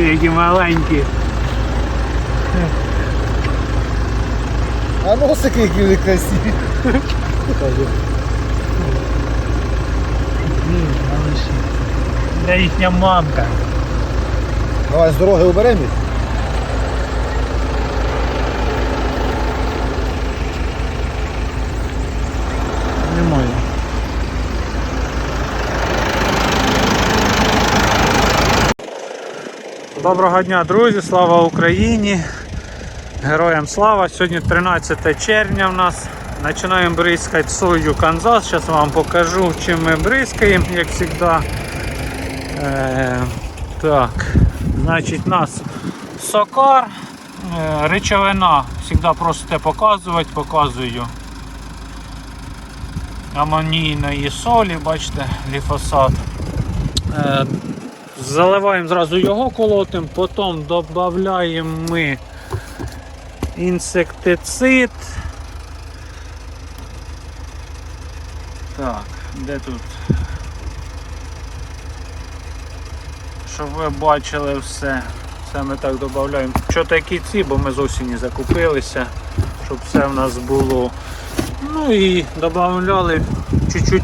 які маленькі. А носики які вони красиві. Де їхня мамка. Давай з дороги уберемо їх. Немає. Доброго дня, друзі! Слава Україні! Героям слава! Сьогодні 13 червня в нас. Починаємо бризкати сою Канзас. Зараз вам покажу, чим ми бризкаємо, як завжди. Е, так, значить, у нас сокар, е, речовина. Завжди просите показувати, показую амонійної солі, бачите, ліфосат. Заливаємо зразу його колотим, потім додаємо ми інсектицид. Так, де тут? Щоб ви бачили все. Це ми так додаємо. Що такі ці, бо ми з осені закупилися, щоб все в нас було. Ну і додавали чуть-чуть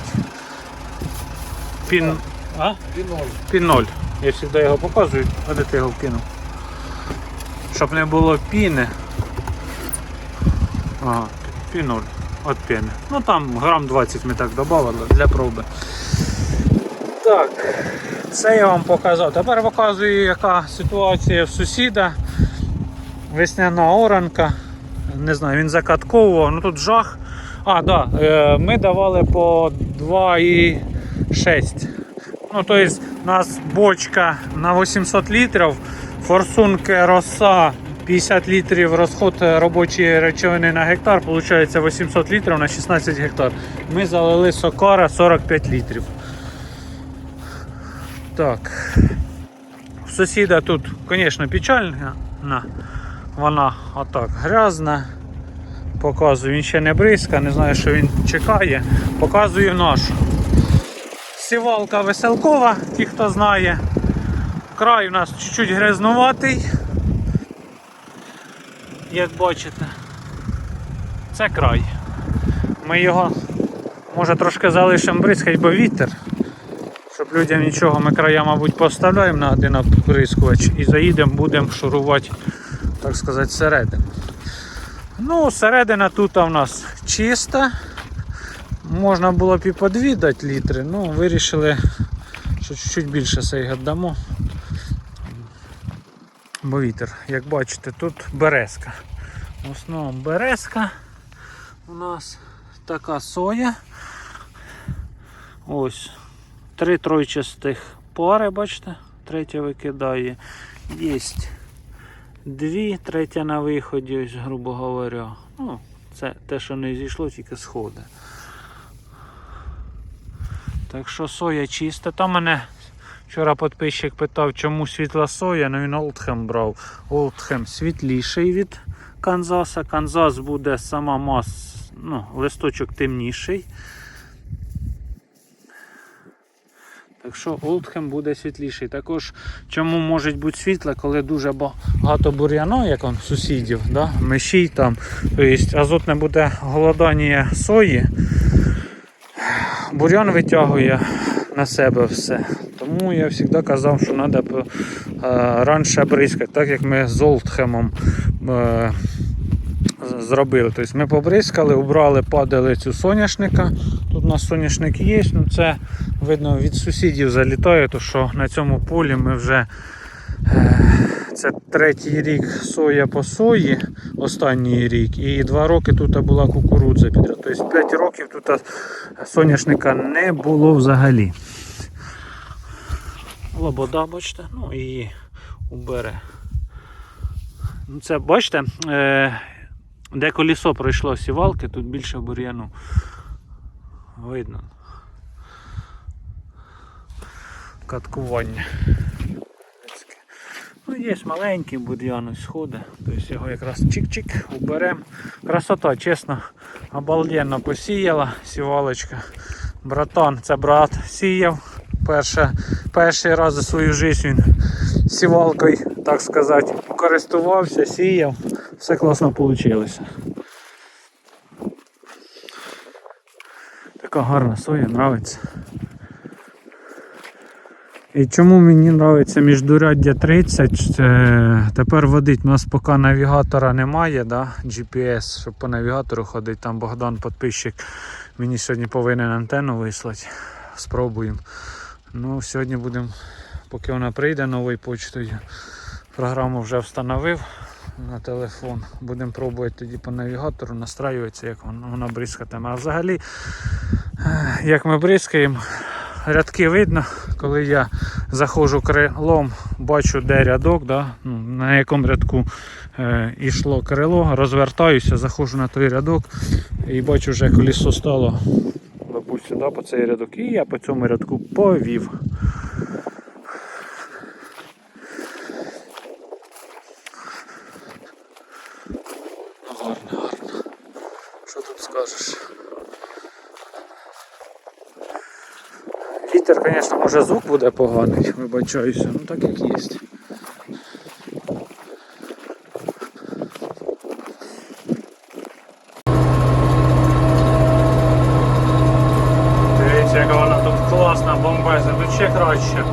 пін... А? Піноль. Піноль. Я завжди його показую, а де ти його вкинув? Щоб не було піни. Ага, піноль. От піни. Ну там грам 20 ми так додавали для проби. Так, це я вам показав. Тепер показую, яка ситуація в сусіда. Весняна оранка. Не знаю, він закатковував, ну тут жах. А, да, е, ми давали по 2,6. Ну, тобто, у нас бочка на 800 літрів, форсунки роса 50 літрів розход робочої речовини на гектар, виходить 800 літрів на 16 гектар. Ми залили сокара 45 літрів. Так. Сусіда тут, звісно, печальна. Вона отак грязна. Показую, він ще не бризка, не знаю, що він чекає. Показую нашу. Сівалка веселкова, ті, хто знає. Край у нас чуть-чуть грязнуватий. Як бачите, це край. Ми його може трошки залишимо бризкать, бо вітер. Щоб людям нічого, ми края, мабуть, поставляємо на один оприскувач і заїдемо, будемо шурувати, так сказати, всередину. Ну, середина тут у нас чиста. Можна було б і по дві дати літри, ну вирішили, що чуть-чуть більше цей дамо. Бо вітер, як бачите, тут березка. В основному березка у нас така соя. Ось. Три тройчастих пари, бачите, третя викидає. Єсть дві, третя на виході, ось, грубо говоря. Ну, це те, що не зійшло, тільки сходи. Так що соя чиста. Там мене вчора підписчик питав, чому світла соя, ну він Олдхем брав. Олдхем світліший від Канзаса. Канзас буде сама мас, ну, листочок темніший. Так що Олдхем буде світліший. Також чому може бути світле, коли дуже багато бур'яну, як он сусідів, да? мишій там. Тобто азотне буде голодання сої. Бур'ян витягує на себе все. Тому я завжди казав, що треба раніше бризкати, так як ми з Олдхемом е, зробили. Тобто ми побризкали, убрали падалицю соняшника. Тут у нас соняшник є, ну це видно від сусідів залітає, то що на цьому полі ми вже це третій рік соя по сої, останній рік, і два роки тут була кукурудза підряд. Тобто 5 років тут соняшника не було взагалі. Лобода, бачите, ну і убере. Ну, Це бачите, е, де колесо пройшло сівалки, тут більше бур'яну. Видно. Каткування. Ну, є маленький ось сходи. Тобто його якраз чик-чик уберемо. Красота, чесно, обалденно посіяла сівалочка. Братан, це брат сіяв. Перше, перший раз за свою життя він сівалкою, так сказати, користувався, сіяв. Все класно вийшло. Така гарна соя, нравиться. І чому мені подобається міждуряддя 30, е, тепер водить, у нас поки навігатора немає, да? GPS, щоб по навігатору ходити, там Богдан підписчик мені сьогодні повинен антенну вислати. Спробуємо. Ну, сьогодні будемо, поки вона прийде новою почтою, програму вже встановив на телефон. Будемо пробувати тоді по навігатору настраюватися, як вона, бризкатиме. А взагалі, е, як ми бризкаємо, рядки видно, коли я заходжу крилом, бачу, де рядок, да, ну, на якому рядку е, йшло крило, розвертаюся, заходжу на той рядок і бачу, вже колесо стало допустим, да, по цей рядок. І я по цьому рядку повів. Гарно, гарно. Що тут скажеш? Вітер, звісно, може звук буде поганий, вибачаюся, ну так як є. Дивіться, яка вона тут класна, бомбезна, тут ще краще.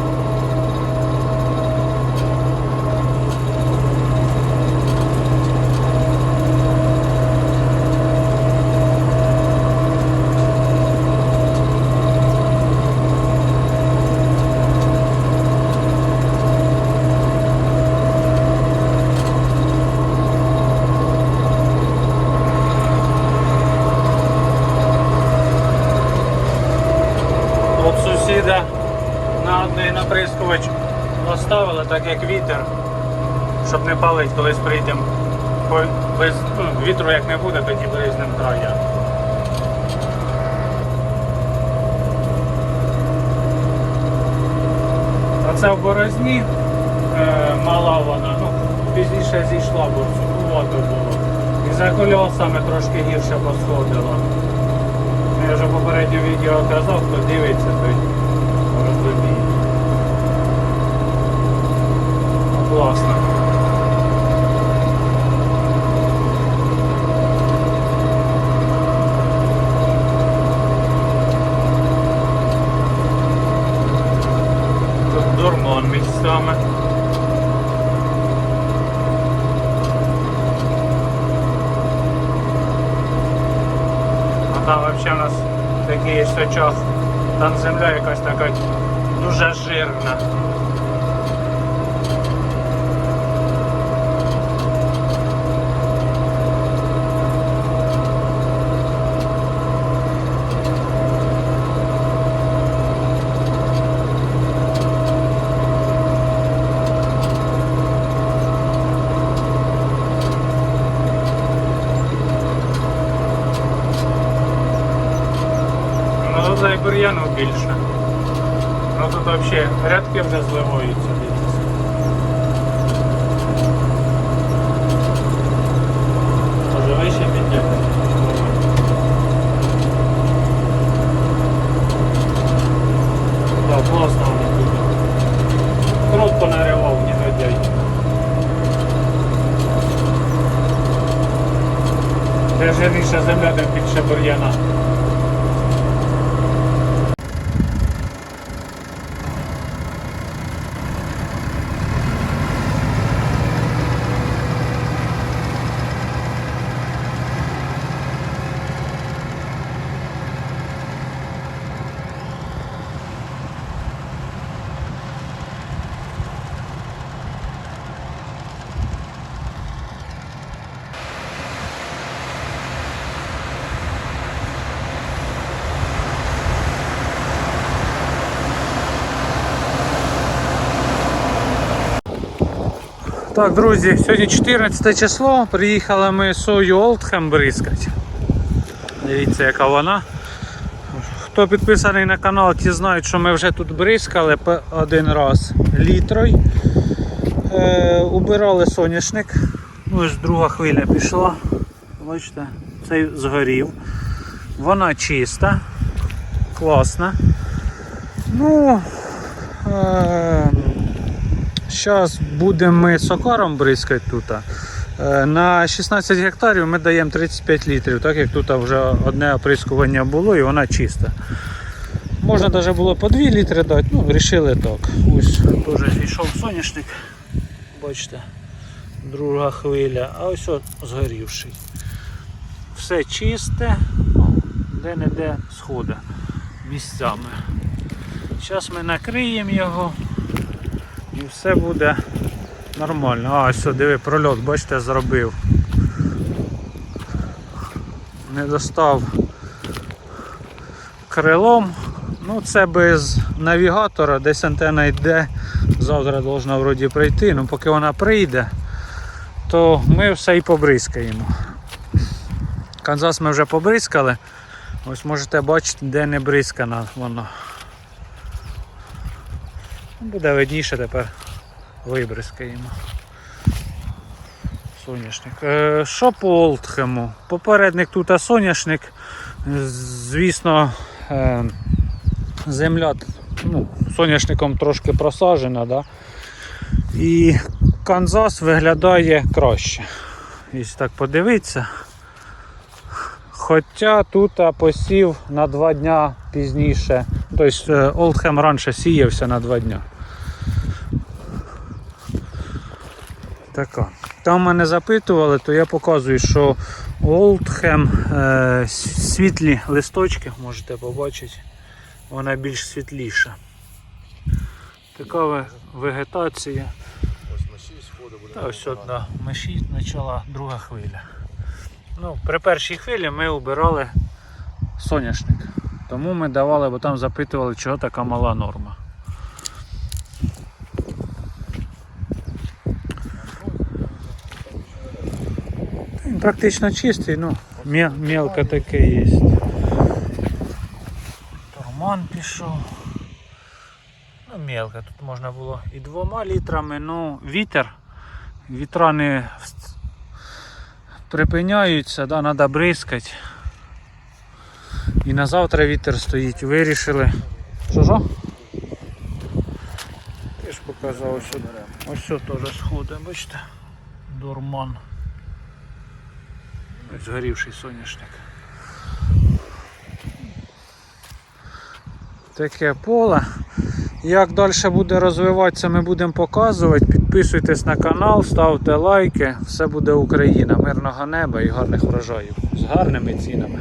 От сусіда на одний наприскувач поставили, так як вітер, щоб не палить, колись прийдемо. Без ну, вітру як не буде, тоді бризнем края. Оце в борозні е, мала вона, ну, пізніше зійшла, бо суховато було. І за кольосами трошки гірше посходило. Ну, Я вже попередньо відео казав, хто дивиться, той розуміє. Класно. Тут дурман місцями. А там взагалі у нас такий є сочах. Там земля якась така дуже жирна. Більше. Ну тут взагалі рядки вже зливаються. Може вище підняти? Так, класно воно тут. Крутко наривав, не годяй. Де жирніша земля, тим більше бур'яна. Так, друзі, сьогодні 14 число. Приїхали ми сою Олдхем бризкати. Дивіться, яка вона. Хто підписаний на канал, ті знають, що ми вже тут бризкали один раз літрою. Е, убирали соняшник. Ось друга хвиля пішла. Бачите, цей згорів. Вона чиста, класна. Ну, е, Зараз будемо ми сокаром бризкати тут. Е, На 16 гектарів ми даємо 35 літрів, так як тут вже одне оприскування було і вона чиста. Можна навіть було по 2 літри дати, ну вирішили так. Ось теж зійшов соняшник. Бачите, друга хвиля, а ось от згорівший. Все чисте, ну, де-не-де сходи місцями. Зараз ми накриємо його і все буде нормально. А, ось, диви, прольот, бачите, зробив. Не достав крилом. Ну, це без навігатора, десь антенна йде. Завтра повинна вроді прийти. Ну, поки вона прийде, то ми все і побризкаємо. Канзас ми вже побризкали. Ось можете бачити, де не бризкана воно. Ну, Буде видніше тепер вибризкаємо. Соняшник. Е, що по Олдхему? Попередник тут соняшник. Звісно, е, земля ну, соняшником трошки просаджена, да? і Канзас виглядає краще. Якщо так подивитися. Хоча тут посів на два дня пізніше. Тобто е, Олдхем раніше сіявся на два дня. Така. Там мене запитували, то я показую, що Олдхем е, світлі листочки, можете побачити, вона більш світліша. Така вегетація. Ось на 6 сходи. Та ось одна межі почала друга хвиля. Ну, при першій хвилі ми обирали соняшник. Тому ми давали, бо там запитували, чого така мала норма. Практично чистий, ну, мелко таке є. Турман пішов. Ну, мелко, тут можна було і двома літрами, ну вітер, вітра не припиняються, да, треба бризкати. І на завтра вітер стоїть. Вирішили. Що що? Я ж показав, от- ось що теж сходи, бачите? Дурман. Згорівший соняшник. Таке поле. Як далі буде розвиватися, ми будемо показувати. Підписуйтесь на канал, ставте лайки. Все буде Україна, мирного неба і гарних врожаїв з гарними цінами.